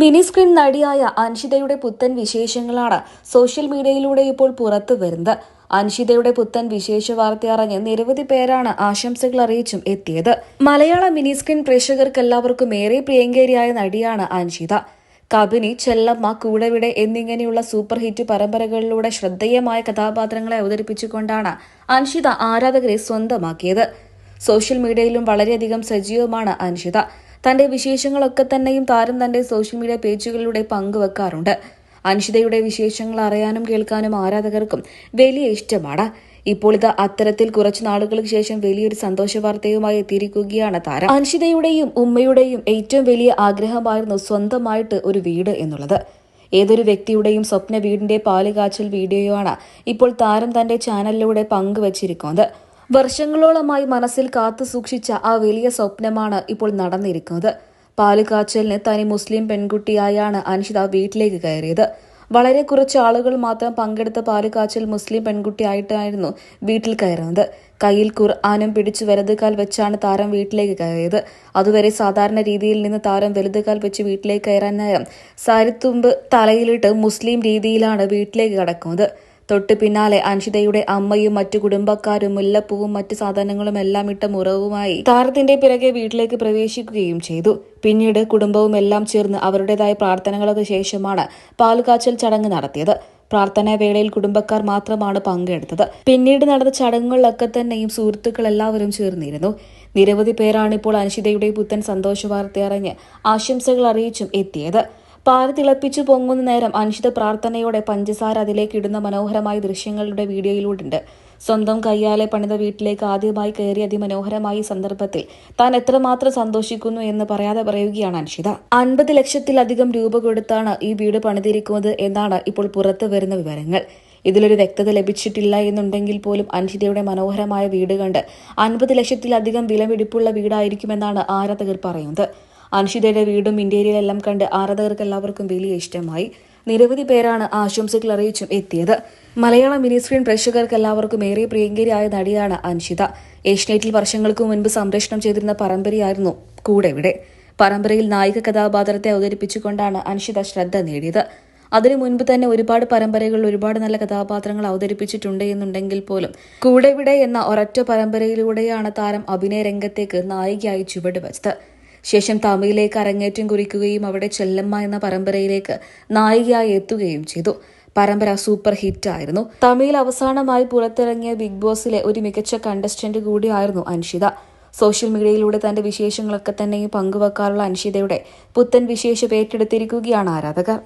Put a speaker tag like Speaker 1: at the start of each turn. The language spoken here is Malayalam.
Speaker 1: മിനി സ്ക്രീൻ നടിയായ അൻഷിതയുടെ പുത്തൻ വിശേഷങ്ങളാണ് സോഷ്യൽ മീഡിയയിലൂടെ ഇപ്പോൾ പുറത്തു വരുന്നത്. അൻഷിതയുടെ പുത്തൻ വിശേഷ വാർത്ത അറിഞ്ഞ് നിരവധി പേരാണ് ആശംസകൾ അറിയിച്ചും എത്തിയത്. മലയാള മിനി സ്ക്രീൻ പ്രേക്ഷകർക്ക് എല്ലാവർക്കും ഏറെ പ്രിയങ്കരിയായ നടിയാണ് അൻഷിത. കബിനി ചെല്ലമ്മ കൂടവിടെ എന്നിങ്ങനെയുള്ള സൂപ്പർ ഹിറ്റ് പരമ്പരകളിലൂടെ ശ്രദ്ധേയമായ കഥാപാത്രങ്ങളെ അവതരിപ്പിച്ചുകൊണ്ടാണ് അൻഷിത ആരാധകരെ സ്വന്തമാക്കിയത്. സോഷ്യൽ മീഡിയയിലും വളരെയധികം സജീവമാണ് അൻഷിത. തന്റെ വിശേഷങ്ങളൊക്കെ തന്നെയും താരം തന്റെ സോഷ്യൽ മീഡിയ പേജുകളിലൂടെ പങ്കുവെക്കാറുണ്ട്. അനുഷിതയുടെ വിശേഷങ്ങൾ അറിയാനും കേൾക്കാനും ആരാധകർക്കും വലിയ ഇഷ്ടമാണ്. ഇപ്പോൾ ഇത് അത്തരത്തിൽ കുറച്ചു നാളുകൾക്ക് ശേഷം വലിയൊരു സന്തോഷ വാർത്തയുമായി എത്തിയിരിക്കുകയാണ് താരം. അനുഷിതയുടെയും ഉമ്മയുടെയും ഏറ്റവും വലിയ ആഗ്രഹമായിരുന്നു സ്വന്തമായിട്ട് ഒരു വീട് എന്നുള്ളത്. ഏതൊരു വ്യക്തിയുടെയും സ്വപ്ന വീടിന്റെ പാലുകാച്ചൽ വീഡിയോയാണ് ഇപ്പോൾ താരം തന്റെ ചാനലിലൂടെ പങ്കുവച്ചിരിക്കുന്നത്. വർഷങ്ങളോളമായി മനസ്സിൽ കാത്തു സൂക്ഷിച്ച ആ വലിയ സ്വപ്നമാണ് ഇപ്പോൾ നടന്നിരിക്കുന്നത്. പാലുകാച്ചലിന് തനി മുസ്ലിം പെൺകുട്ടിയായാണ് അൻഷിത വീട്ടിലേക്ക് കയറിയത്. വളരെ കുറച്ച് ആളുകൾ മാത്രം പങ്കെടുത്ത പാലുകാച്ചൽ മുസ്ലിം പെൺകുട്ടിയായിട്ടായിരുന്നു വീട്ടിൽ കയറുന്നത്. കയ്യിൽ ഖുർആാനും പിടിച്ചു വലതുകാൽ വെച്ചാണ് താരം വീട്ടിലേക്ക് കയറിയത്. അതുവരെ സാധാരണ രീതിയിൽ നിന്ന് താരം വലതുകാൽ വെച്ച് വീട്ടിലേക്ക് കയറാൻ നേരം സാരിത്തുമ്പ് തലയിലിട്ട് മുസ്ലിം രീതിയിലാണ് വീട്ടിലേക്ക് കടക്കുന്നത്. തൊട്ടു പിന്നാലെ അൻഷിതയുടെ അമ്മയും മറ്റു കുടുംബക്കാരും മുല്ലപ്പൂവും മറ്റു സാധനങ്ങളും എല്ലാം ഇട്ട മുറവുമായി താരത്തിന്റെ പിറകെ വീട്ടിലേക്ക് പ്രവേശിക്കുകയും ചെയ്തു. പിന്നീട് കുടുംബവും എല്ലാം ചേർന്ന് അവരുടേതായ പ്രാർത്ഥനകൾക്ക് ശേഷമാണ് പാലുകാച്ചൽ ചടങ്ങ് നടത്തിയത്. പ്രാർത്ഥനാ വേളയിൽ കുടുംബക്കാർ മാത്രമാണ് പങ്കെടുത്തത്. പിന്നീട് നടന്ന ചടങ്ങുകളിലൊക്കെ തന്നെയും സുഹൃത്തുക്കൾ എല്ലാവരും ചേർന്നിരുന്നു. നിരവധി പേരാണ് ഇപ്പോൾ അൻഷിതയുടെ പുത്തൻ സന്തോഷ വാർത്തയറിഞ്ഞ് ആശംസകൾ അറിയിച്ചും എത്തിയത്. പാൽ തിളപ്പിച്ചു പൊങ്ങുന്ന നേരം അനിശ്ചിത പ്രാർത്ഥനയോടെ പഞ്ചസാര അതിലേക്ക് ഇടുന്ന മനോഹരമായ ദൃശ്യങ്ങളുടെ വീഡിയോയിലൂടെയുണ്ട്. സ്വന്തം കയ്യാലെ പണിത വീട്ടിലേക്ക് ആദ്യമായി കയറി അതിമനോഹരമായ സന്ദർഭത്തിൽ താൻ എത്രമാത്രം സന്തോഷിക്കുന്നു എന്ന് പറയാതെ പറയുകയാണ് അൻഷിത അൻപത് ലക്ഷത്തിലധികം രൂപ കൊടുത്താണ് ഈ വീട് പണിതിരിക്കുന്നത് എന്നാണ് ഇപ്പോൾ പുറത്തു വരുന്ന വിവരങ്ങൾ. ഇതിലൊരു വ്യക്തത ലഭിച്ചിട്ടില്ല എന്നുണ്ടെങ്കിൽ പോലും അൻഷിതയുടെ മനോഹരമായ വീട് കണ്ട് അൻപത് ലക്ഷത്തിലധികം വിലപിടിപ്പുള്ള വീടായിരിക്കുമെന്നാണ് ആരാധകർ പറയുന്നത്. അൻഷിതയുടെ വീടും ഇന്റീരിയലെല്ലാം കണ്ട് ആരാധകർക്ക് എല്ലാവർക്കും വലിയ ഇഷ്ടമായി. നിരവധി പേരാണ് ആശംസകൾ അറിയിച്ചും എത്തിയത്. മലയാള മിനി സ്ക്രീൻ പ്രേക്ഷകർക്ക് എല്ലാവർക്കും ഏറെ പ്രിയങ്കരിയായ നടിയാണ് അൻഷിത. ഏഷ്യനെറ്റിൽ വർഷങ്ങൾക്ക് മുൻപ് സംപ്രേഷണം ചെയ്തിരുന്ന പരമ്പരയായിരുന്നു കൂടെ ഇവിടെ പരമ്പരയിൽ നായിക കഥാപാത്രത്തെ അവതരിപ്പിച്ചുകൊണ്ടാണ് അൻഷിത ശ്രദ്ധ നേടിയത്. അതിനു മുൻപ് തന്നെ ഒരുപാട് പരമ്പരകളിൽ ഒരുപാട് നല്ല കഥാപാത്രങ്ങൾ അവതരിപ്പിച്ചിട്ടുണ്ട് എന്നുണ്ടെങ്കിൽ പോലും കൂടെവിടെ എന്ന ഒരൊറ്റ പരമ്പരയിലൂടെയാണ് താരം അഭിനയ രംഗത്തേക്ക് നായികയായി ചുവടുവച്ചത്. ശേഷം തമിഴിലേക്ക് അരങ്ങേറ്റം കുറിക്കുകയും അവിടെ ചെല്ലമ്മ എന്ന പരമ്പരയിലേക്ക് നായികയായി എത്തുകയും ചെയ്തു. പരമ്പര സൂപ്പർ ഹിറ്റ് ആയിരുന്നു. തമിഴിൽ അവസാനമായി പുറത്തിറങ്ങിയ ബിഗ് ബോസിലെ ഒരു മികച്ച കണ്ടസ്റ്റന്റ് കൂടിയായിരുന്നു അൻഷിത. സോഷ്യൽ മീഡിയയിലൂടെ തന്റെ വിശേഷങ്ങളൊക്കെ തന്നെയും പങ്കുവെക്കാറുള്ള അൻഷിതയുടെ പുത്തൻ വിശേഷം ഏറ്റെടുത്തിരിക്കുകയാണ് ആരാധകർ.